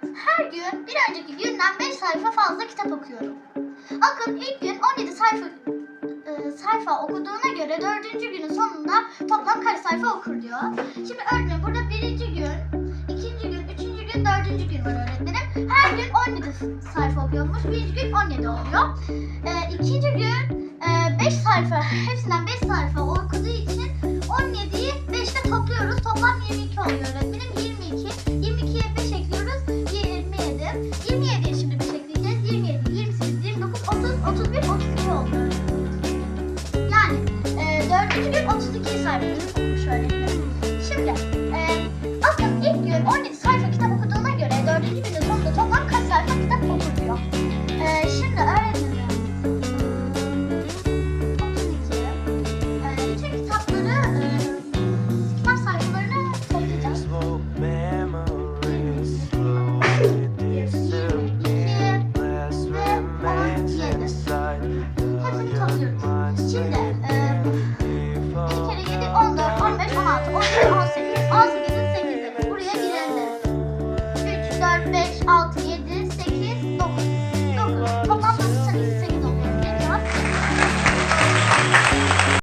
Her gün bir önceki günden 5 sayfa fazla kitap okuyorum. Akın ilk gün 17 sayfa e, sayfa okuduğuna göre dördüncü günün sonunda toplam kaç sayfa okur diyor. Şimdi öğretmenim burada birinci gün, ikinci gün, üçüncü gün, dördüncü gün var öğretmenim. Her gün 17 sayfa okuyormuş. Birinci gün 17 oluyor. E, ikinci gün 5 sayfa, hepsinden 5 sayfa okuduğu için 17'yi 5'te topluyoruz. Toplam 22 oluyor Çünkü 32 sayfayı okumuş öğretmenim. Şimdi e, Aslı'nın ilk gün 17 sayfa kitap okuduğuna göre 4. günün sonunda toplam kaç sayfa kitap okur. E, şimdi öğretmenim 32 e, bütün kitapları e, kitap sayfalarını toplayacağız. Hepsini toplayacağız. 4, 5, 6,